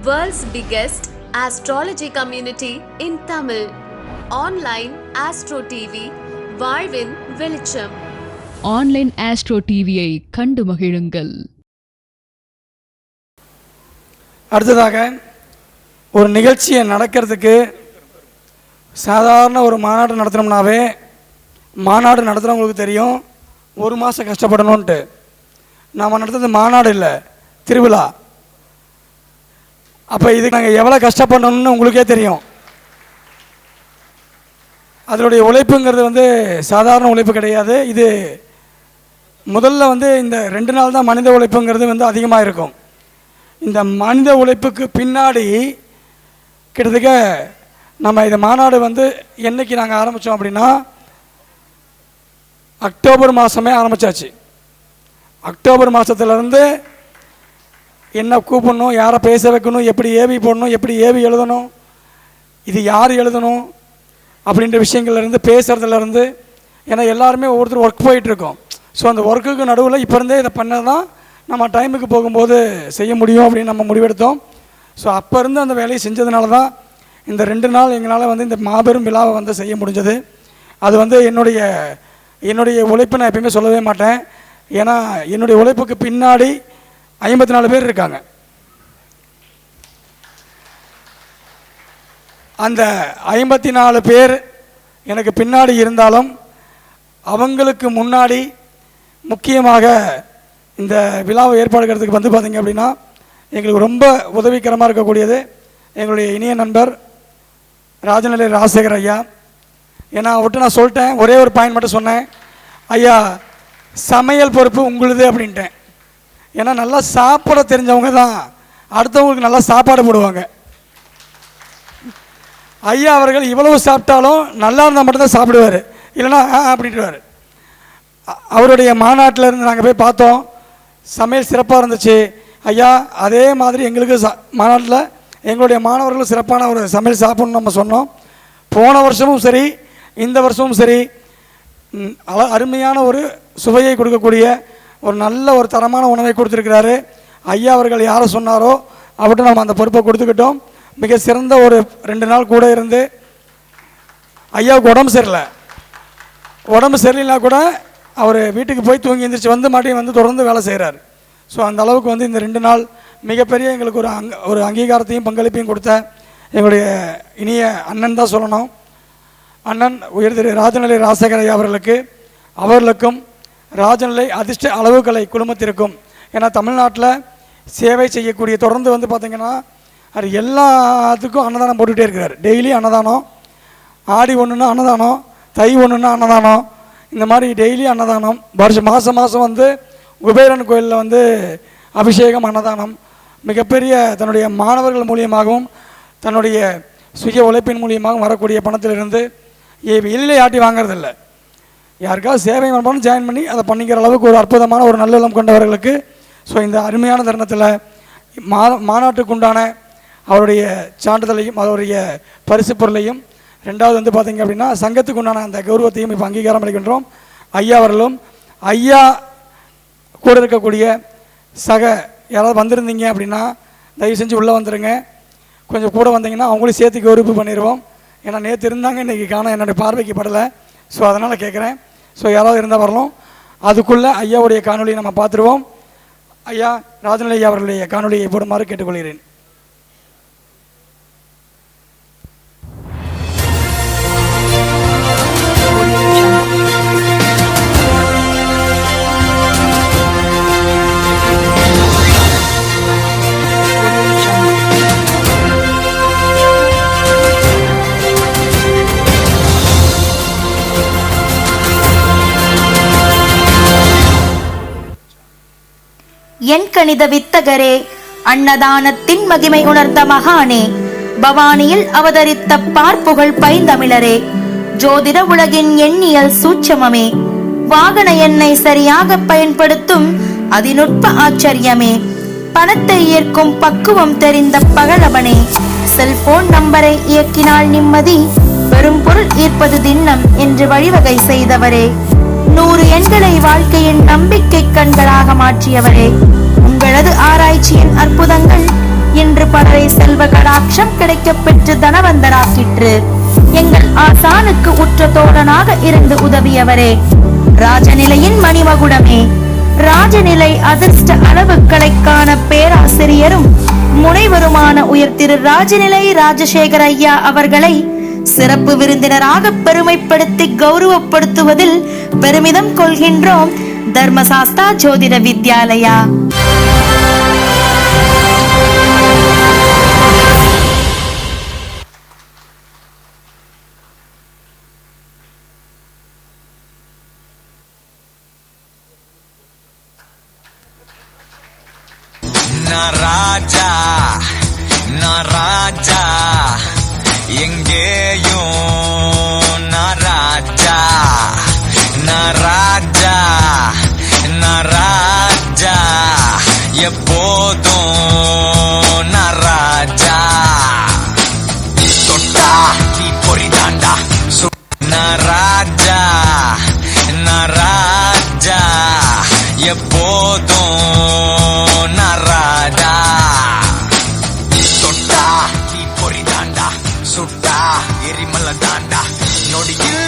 World's biggest astrology community in Tamil. Online Astro TV, வாழ்வின் வெளிச்சம் online astro டிவியை கண்டு மகிழுங்கள். அடுத்ததாக ஒரு நிகழ்ச்சியை நடக்கிறதுக்கு சாதாரண ஒரு மாநாடு நடத்தினோம்னாவே மாநாடு நடத்துகிறவங்களுக்கு தெரியும் ஒரு மாதம் கஷ்டப்படணுன்ட்டு நாம் நடத்துறது மாநாடு இல்லை திருவிழா. அப்போ இதுக்கு நாங்கள் எவ்வளோ கஷ்டப்படணும்னு உங்களுக்கே தெரியும். அதனுடைய உழைப்புங்கிறது வந்து சாதாரண உழைப்பு கிடையாது. இது முதல்ல வந்து இந்த ரெண்டு நாள் தான் மனித உழைப்புங்கிறது வந்து அதிகமாக இருக்கும். இந்த மனித உழைப்புக்கு பின்னாடி கிட்டத்தட்ட நம்ம இந்த மாநாடு வந்து என்னைக்கு நாங்கள் ஆரம்பித்தோம் அப்படின்னா அக்டோபர் மாதமே ஆரம்பித்தாச்சு அக்டோபர் மாதத்துலேருந்து என்ன கூப்பிடணும் யாரை பேச வைக்கணும் எப்படி ஏவி போடணும் எப்படி ஏவி எழுதணும் இது யார் எழுதணும் அப்படின்ற விஷயங்கள்லேருந்து பேசுகிறதுலேருந்து ஏன்னா எல்லாருமே ஒவ்வொருத்தர் ஒர்க் போயிட்டுருக்கோம். ஸோ அந்த ஒர்க்குக்கு நடுவில் இப்போ இருந்தே இதை பண்ணது தான் நம்ம டைமுக்கு போகும்போது செய்ய முடியும் அப்படின்னு நம்ம முடிவெடுத்தோம். ஸோ அப்போ இருந்து அந்த வேலையை செஞ்சதுனால தான் இந்த ரெண்டு நாள் எங்களால் வந்து இந்த மாபெரும் விழாவை வந்து செய்ய முடிஞ்சது. அது வந்து என்னுடைய என்னுடைய உழைப்பை நான் எப்பயுமே சொல்லவே மாட்டேன். ஏன்னா என்னுடைய உழைப்புக்கு பின்னாடி ஐம்பத்தி நாலு பேர் இருக்காங்க. அந்த ஐம்பத்தி நாலு பேர் எனக்கு பின்னாடி இருந்தாலும் அவங்களுக்கு முன்னாடி முக்கியமாக இந்த விழாவை ஏற்பாடுக்கிறதுக்கு வந்து பார்த்தீங்க அப்படின்னா எங்களுக்கு ரொம்ப உதவிகரமாக இருக்கக்கூடியது எங்களுடைய இனிய நண்பர் ராஜநிலை ராஜசேகர் ஐயா. ஏன்னா அவர்கிட்ட நான் சொல்லிட்டேன் ஒரே ஒரு பாயிண்ட் மட்டும் சொன்னேன். ஐயா சமையல் பொறுப்பு உங்களுது அப்படின்ட்டேன். ஏன்னா நல்லா சாப்பிட தெரிஞ்சவங்க தான். அடுத்தவங்களுக்கு நல்லா சாப்பாடு போடுவாங்க. ஐயா அவர்கள் இவ்வளவு சாப்பிட்டாலும் நல்லா இருந்தால் மட்டும்தான் சாப்பிடுவார். இல்லைன்னா ஆ அப்படின்ட்டுவார் அவருடைய மாநாட்டில் இருந்து நாங்கள் போய் பார்த்தோம். சமையல் சிறப்பாக இருந்துச்சு. ஐயா அதே மாதிரி எங்களுக்கு ச மாநாட்டில் எங்களுடைய மாணவர்களும் சிறப்பான ஒரு சமையல் சாப்பிடணும்னு நம்ம சொன்னோம். போன வருஷமும் சரி இந்த வருஷமும் சரி அருமையான ஒரு சுவையை கொடுக்கக்கூடிய ஒரு நல்ல ஒரு தரமான உணவை கொடுத்துருக்கிறாரு. ஐயா அவர்கள் யாரை சொன்னாரோ அவர்கிட்ட நம்ம அந்த பொறுப்பை கொடுத்துக்கிட்டோம். மிக சிறந்த ஒரு ரெண்டு நாள் கூட இருந்து. ஐயாவுக்கு உடம்பு சரியில்லை. உடம்பு சரியில்லைனா கூட அவர் வீட்டுக்கு போய் தூங்கி எந்திரிச்சு வந்து மறுபடியும் வந்து தொடர்ந்து வேலை செய்கிறார் ஸோ அந்த அளவுக்கு வந்து இந்த ரெண்டு நாள் மிகப்பெரிய எங்களுக்கு ஒரு அங் ஒரு அங்கீகாரத்தையும் பங்களிப்பையும் கொடுத்த எங்களுடைய இனிய அண்ணன் தான் சொல்லணும். அண்ணன் உயர் திரு ராஜநிலை ராசகர் ஐயா அவர்களுக்கு அவர்களுக்கும் ராஜநிலை அதிர்ஷ்ட அளவுகலை குழுமத்திற்கும். ஏன்னா தமிழ்நாட்டில் சேவை செய்யக்கூடிய தொடர்ந்து வந்து பார்த்திங்கன்னா அது எல்லாத்துக்கும் அன்னதானம் போட்டுகிட்டே இருக்கிறார். டெய்லி அன்னதானம் ஆடி ஒன்றுன்னா அன்னதானம் தை ஒன்றுன்னா அன்னதானம் இந்த மாதிரி டெய்லி அன்னதானம் வருஷம் மாதம் மாதம் வந்து குபேரன் கோயிலில் வந்து அபிஷேகம் அன்னதானம் மிகப்பெரிய தன்னுடைய மாணவர்கள் மூலியமாகவும் தன்னுடைய சுய உழைப்பின் மூலியமாகவும் வரக்கூடிய பணத்திலிருந்து ஏ வெளியில ஆட்டி வாங்குறதில்ல. யாருக்காவது சேவை பண்ணணும் ஜாயின் பண்ணி அதை பண்ணிக்கிற அளவுக்கு ஒரு அற்புதமான ஒரு நல்லெண்ணம் கொண்டவர்களுக்கு ஸோ இந்த அருமையான தருணத்தில் மா மாநாட்டுக்குண்டான அவருடைய சான்றிதழையும் அவருடைய பரிசு பொருளையும் ரெண்டாவது வந்து பார்த்தீங்க அப்படின்னா சங்கத்துக்கு உண்டான அந்த கௌரவத்தையும் இப்போ அங்கீகாரம் அளிக்கின்றோம். ஐயா அவர்களும் ஐயா கூட இருக்கக்கூடிய சக யாராவது வந்திருந்தீங்க அப்படின்னா தயவு செஞ்சு உள்ளே வந்துடுங்க கொஞ்சம் கூட வந்தீங்கன்னா அவங்களையும் சேர்த்து கௌரவிப்பு பண்ணிடுவோம் ஏன்னா நேற்று இருந்தாங்க இன்றைக்கி காண என்னுடைய பார்வைக்கு படலை. ஸோ அதனால் கேட்குறேன் ஸோ யாராவது இருந்தால் வரலாம் அதுக்குள்ளே ஐயாவுடைய காணொலியை நம்ம பார்த்துருவோம். ஐயா ராஜநிலை ஐயா அவர்களுடைய காணொலியை போடுமாறு கேட்டுக்கொள்கிறேன். என் கணித வித்தகரே அன்னதானத்தின் மகிமை உணர்ந்த மகானே பவானியில் அவதரித்த பார்ப்புகழ் பைந்தமிழரே ஜோதிட உலகின் எண்ணியல் சூட்சமமே வாகன எண்ணை சரியாக பயன்படுத்தும் அதிநுட்ப ஆச்சரியமே பணத்தை ஈர்க்கும் பக்குவம் தெரிந்த பகலவனே செல்போன் நம்பரை இயக்கினால் நிம்மதி பெரும் பொருள் ஈர்ப்பது திண்ணம் என்று வழிவகை செய்தவரே. நூறு எண்களை வாழ்க்கையின் நம்பிக்கை கண்களாக மாற்றியவரே. உங்களது ஆராய்ச்சியின் அற்புதங்கள். இன்று பலரை செல்வ கடாட்சம் கிடைக்க பெற்று தனவந்தராக்கிற்று. எங்கள் ஆசானுக்கு உற்ற தோழனாக இருந்து உதவியவரே. ராஜநிலையின் மணிமகுடமே. ராஜநிலை அதிர்ஷ்ட அளவுக்களைக்கான பேராசிரியரும் முனைவருமான உயர் திரு ராஜநிலை ராஜசேகர ஐயா அவர்களை சிறப்பு விருந்தினராக பெருமைப்படுத்தி கௌரவப்படுத்துவதில் பெருமிதம் கொள்கின்றோம். தர்மசாஸ்தா ஜோதிட வித்யாலயா. நான் ராஜா நான் ராஜா எங்கேயும்? நான் ராஜா. நான் ராஜா. நான் ராஜா. எப்போதும் நான் ராஜா. தொட்டா நீ பொறிதாண்டா நான் ராஜா. நான் ராஜா. எப்போதும் நான் ராஜா. だんだ。乗り切る